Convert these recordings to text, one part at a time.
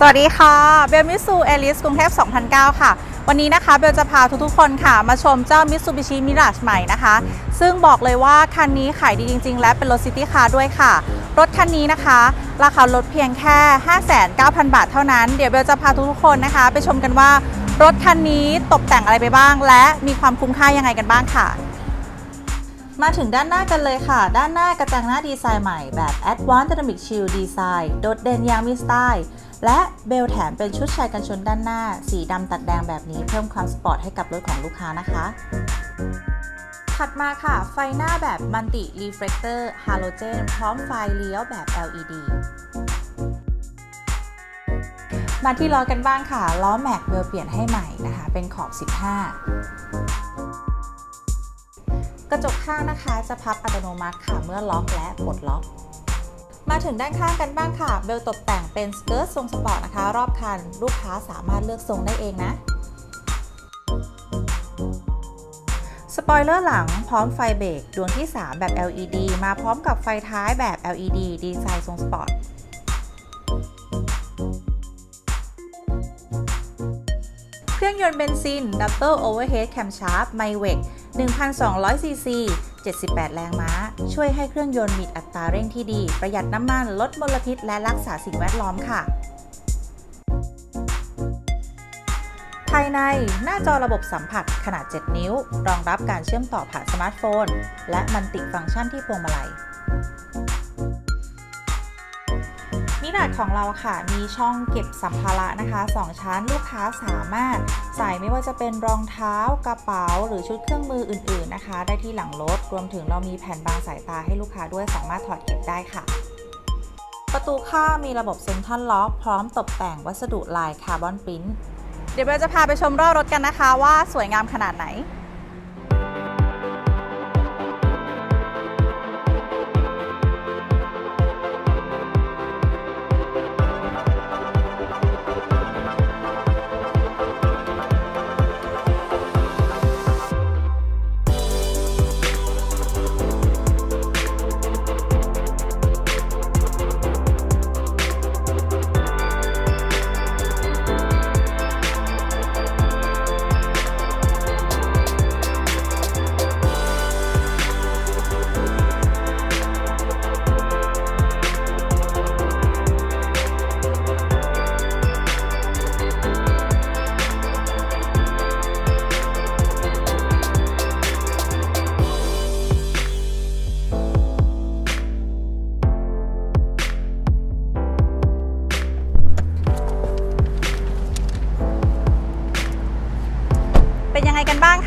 สวัสดีค่ะ เบลมิสูเอลิสกรุงเทพ2009 ค่ะ วันนี้นะคะเบลจะพาทุกๆคนค่ะ มาชมเจ้า Mitsubishi Mirage ใหม่นะคะ ซึ่งบอกเลยว่าคันนี้ขายดีจริง ๆ และเป็นรถซิตี้คาร์ด้วยค่ะ รถคันนี้นะคะ ราคาลดเพียงแค่ 59,000 บาทเท่านั้น เดี๋ยวเบลจะพาทุกๆคนนะคะ ไปชมกันว่ารถคันนี้ตกแต่งอะไรไปบ้าง และมีความคุ้มค่ายังไงกันบ้างค่ะ มาถึงด้านหน้ากันเลยค่ะ ด้านหน้ากระจังหน้าดีไซน์ใหม่แบบ Advanced Dynamic Shield Design โดดเด่นอย่างมีสไตล์ และเบลแถมเป็นชุดชายกันชนด้านหน้า สีดำตัดแดงแบบนี้เพิ่มความสปอร์ตให้กับรถของลูกค้านะคะ ถัดมาค่ะ ไฟหน้าแบบ Multi Reflector Halogen พร้อมไฟเลี้ยวแบบ LED มาที่ล้อกันบ้างค่ะ ล้อแม็กเบลเปลี่ยนให้ใหม่นะคะ เป็นขอบ 15 กระจกข้างนะคะจะพับอัตโนมัติค่ะเมื่อล็อกและปลดล็อก มาถึงด้านข้างกันบ้างค่ะ เบลตกแต่งเป็นสเกิร์ตทรงสปอร์ตนะคะ รอบคัน ลูกค้าสามารถเลือกทรงได้เองนะ สปอยเลอร์หลังพร้อมไฟเบรกดวงที่ 3 แบบ LED มาพร้อมกับไฟท้ายแบบ LED ดีไซน์ทรงสปอร์ต รื่องยนต์เบนซิน Double Overhead Camshaft m y w e c 1,200ซีซี78 แรงม้า ช่วยให้เครื่องยนต์มีอัตราเร่งที่ดี ประหยัดน้ำมัน ลดมลพิษ และรักษาสิ่งแวดล้อมค่ะ ภายในหน้าจอระบบสัมผัสขนาด 7 นิ้ว รองรับการเชื่อมต่อผ่านสมาร์ทโฟน และมันติฟังก์ชันที่พวงมาลัย มิราดของเราค่ะ มีช่องเก็บสัมภาระนะคะ 2 ชั้นลูกค้าสามารถ ใส่ไม่ว่าจะเป็นรองเท้ากระเป๋า หรือชุดเครื่องมืออื่น ๆนะคะ ได้ที่หลังรถ รวมถึงเรามีแผ่นบางสายตาให้ลูกค้าด้วยสามารถถอดเก็บได้ค่ะ ประตูข้างมีระบบเซ็นทรัลล็อกพร้อมตกแต่งวัสดุลายคาร์บอนปรินเดี๋ยวเราจะพาไปชมรอบรถกันนะคะว่าสวยงามขนาดไหน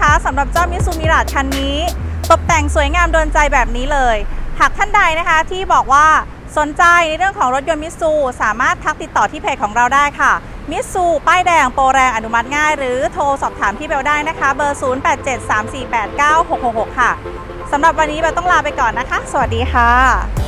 นบ้างคะสำหรับเจ้ามิซูมิราคันนี้ ตกแต่งสวยงามโดนใจแบบนี้เลย หากท่านใดนะคะที่บอกว่าสนใจในเรื่องของรถยนต์มิซูสามารถทักติดต่อที่เพจของเราได้ค่ะมิซูป้ายแดงโปรแรงอนุมัติง่าย หรือโทรสอบถามที่เบลได้นะคะ เบอร์ 0873489666 ค่ะสำหรับวันนี้เบลต้องลาไปก่อนนะคะ สวัสดีค่ะ